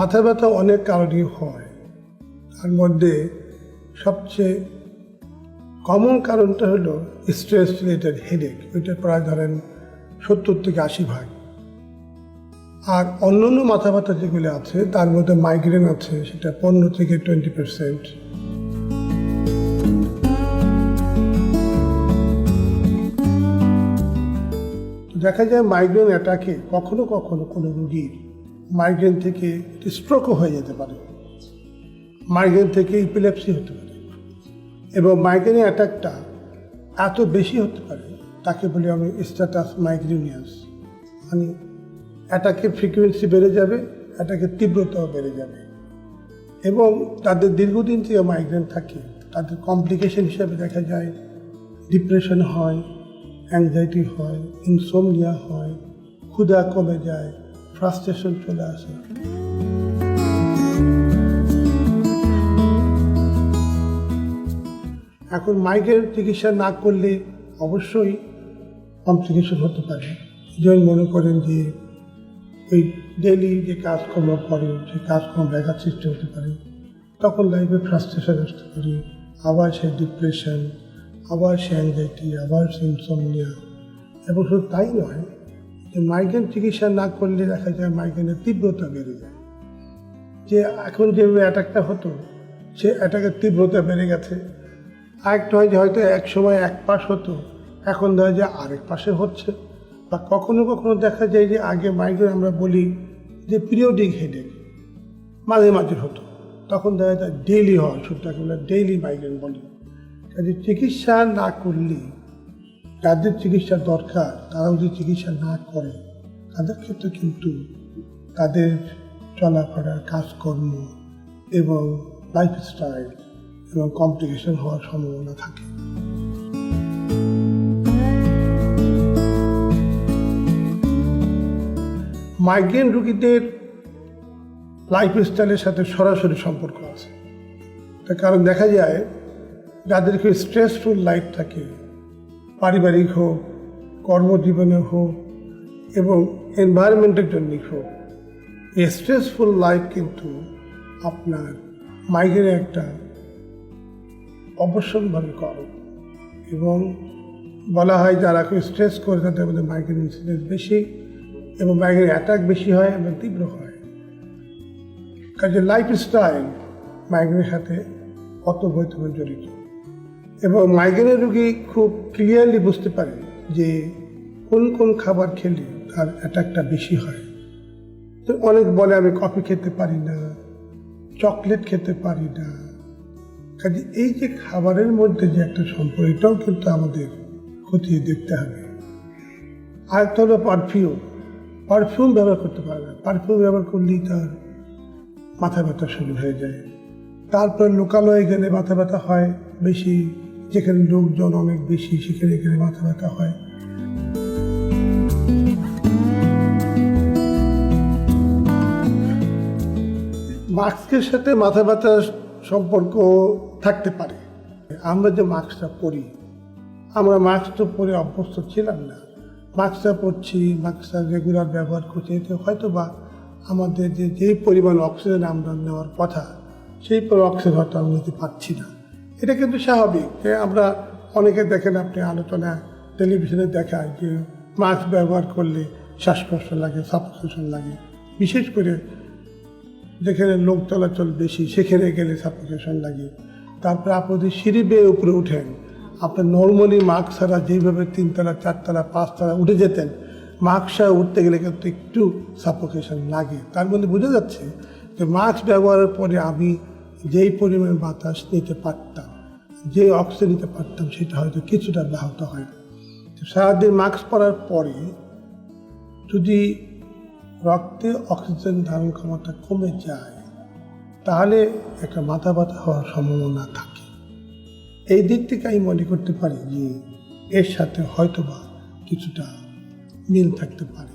মাথা ব্যথা অনেক কারণেই হয়। তার মধ্যে সবচেয়ে কমন কারণটা হলো স্ট্রেস রিলেটেড হেডেক ওইটা প্রায় ধরেন সত্তর থেকে আশি ভাগ। আর অন্য অন্য মাথা ব্যথা যেগুলো আছে, তার মধ্যে মাইগ্রেন আছে, সেটা পনেরো থেকে টোয়েন্টি পার্সেন্ট দেখা যায় মাইগ্রেন অ্যাটাকে কখনো কখনো কোনো রোগীর মাইগ্রেন থেকে স্ট্রোকও হয়ে যেতে পারে। মাইগ্রেন থেকে ইপিলেপসি হতে পারে। এবং মাইগ্রেনের অ্যাটাকটা এত বেশি হতে পারে, তাকে বলি আমি স্ট্যাটাস মাইগ্রেনিয়াস মানে অ্যাটাকের ফ্রিকোয়েন্সি বেড়ে যাবে অ্যাটাকের তীব্রতাও বেড়ে যাবে। এবং তাদের দীর্ঘদিন থেকে মাইগ্রেন থাকে, তাদের কমপ্লিকেশন হিসাবে দেখা যায় ডিপ্রেশন হয় অ্যাংজাইটি হয় ইনসোমনিয়া হয়, ক্ষুধা কমে যায় ফ্রাস্ট্রেশন চলে আসে। এখন মাইগ্রেন চিকিৎসা না করলে অবশ্যই কমপ্লিকেশন হতে পারে। যেমন মনে করেন যে ওই ডেলি যে কাজকর্ম করে সেই কাজকর্ম ব্যাঘাত সৃষ্টি হতে পারে, তখন লাইফে ফ্রাস্ট্রেশন আসতে পারে। আবার সে ডিপ্রেশন আবার সে অ্যাংজাইটি আবার সে ইনসোমনিয়া এবং শুধু তাই নয় মাইগ্রেন চিকিৎসা না করলে দেখা যায় মাইগ্রেনের তীব্রতা বেড়ে যায়। যে এখন যেভাবে অ্যাটাকটা হতো, সে অ্যাটাকের তীব্রতা বেড়ে গেছে। আরেকটা হয় যে হয়তো এক সময় এক পাশ হতো, এখন দেখা যায় আরেক পাশে হচ্ছে। বা কখনো কখনো দেখা যায় যে আগে মাইগ্রেন আমরা বলি যে পিরিয়ডিক হেডেক মাঝে মাঝে হতো। তখন দেখা যায় ডেইলি হয় শুধুটাকে বলে ডেইলি মাইগ্রেন বলি। কাজে চিকিৎসা না করলে যাদের চিকিৎসা দরকার তারা যদি চিকিৎসা না করে তাদের ক্ষেত্রে কিন্তু তাদের চলাফেরা কাজকর্ম এবং লাইফস্টাইল এবং কমপ্লিকেশন হওয়ার সম্ভাবনা থাকে। মাইগ্রেন রুগীদের লাইফস্টাইলের সাথে সরাসরি সম্পর্ক আছে। তার কারণ দেখা যায়, যাদের কেউ স্ট্রেসফুল লাইফ থাকে পারিবারিক হোক, কর্মজীবনে হোক এবং এনভায়রনমেন্টের জন্যই হোক স্ট্রেসফুল লাইফ কিন্তু আপনার মাইগ্রেনে একটা অবসরভাবে কারণ এবং বলা হয় যারা কেউ স্ট্রেস করে তাদের মধ্যে মাইগ্রেন ইনসিডেন্স বেশি এবং মাইগ্রেন অ্যাটাক বেশি হয় এবং তীব্র হয়। কাজে লাইফস্টাইল মাইগ্রেনের সাথে অতবৈতভাবে জড়িত। এবং মাইগ্রেনের রোগী খুব ক্লিয়ারলি বুঝতে পারে যে কোন কোন খাবার খেলে তার অ্যাটাকটা বেশি হয়। তো অনেক বলে আমি কফি খেতে পারি না চকলেট খেতে পারি না। কাজে এই যে খাবারের মধ্যে যে একটা সম্পর্ক, এটাও কিন্তু আমাদের খতিয়ে দেখতে হবে। আর হলো পারফিউম পারফিউম ব্যবহার করতে পারে না। পারফিউম ব্যবহার করলেই তার মাথা ব্যথা শুরু হয়ে যায়। তারপর লোকালয়ে গেলে মাথা ব্যথা হয় বেশি। যেখানে লোকজন অনেক বেশি, সেখানে গেলে মাথা ব্যথা হয়। মাস্কের সাথে মাথা ব্যথার সম্পর্ক থাকতে পারে। আমরা যে মাস্কটা পরি, আমরা মাস্ক তো পরে অভ্যস্ত ছিলাম না। মাস্কটা পরছি, মাস্কটা রেগুলার ব্যবহার করছি, এতে হয়তো বা আমাদের যে যেই পরিমাণ অক্সিজেন আমরা নেওয়ার কথা, সেই পরিমাণ অক্সিজেন হয়তো আমরা নিতে পারছি না। এটা কিন্তু স্বাভাবিক যে আমরা অনেকে দেখেন আপনি আলোচনা, টেলিভিশনে দেখায় যে মাস্ক ব্যবহার করলে শ্বাসকষ্ট লাগে সাফোকেশন লাগে। বিশেষ করে যেখানে লোক চলাচল বেশি, সেখানে গেলে সাফোকেশন লাগে। তারপরে আপনি যদি সিঁড়ি বেয়ে উপরে উঠেন আপনার নর্মালি মাস্ক ছাড়া যেভাবে তিনতলা, চারতলা, পাঁচতলা উঠে যেতেন, মাস্ক ছাড়া উঠতে গেলে কিন্তু একটু সাফোকেশন লাগে। তার মধ্যে বোঝা যাচ্ছে যে মাস্ক ব্যবহারের পরে আমি যেই পরিমাণ বাতাস নিতে পারতাম যে অক্সিজেন নিতে পারতাম সেটা হয়তো কিছুটা ব্যাহত হয়। সারাদিন মাস্ক পরার পরে যদি রক্তে অক্সিজেন ধারণ ক্ষমতা কমে যায়, তাহলে একটা মাথা ব্যথা হওয়ার সম্ভাবনা থাকে। এই দিক থেকে আমি মনে করতে পারি যে এর সাথে হয়তোবা কিছুটা মিল থাকতে পারে।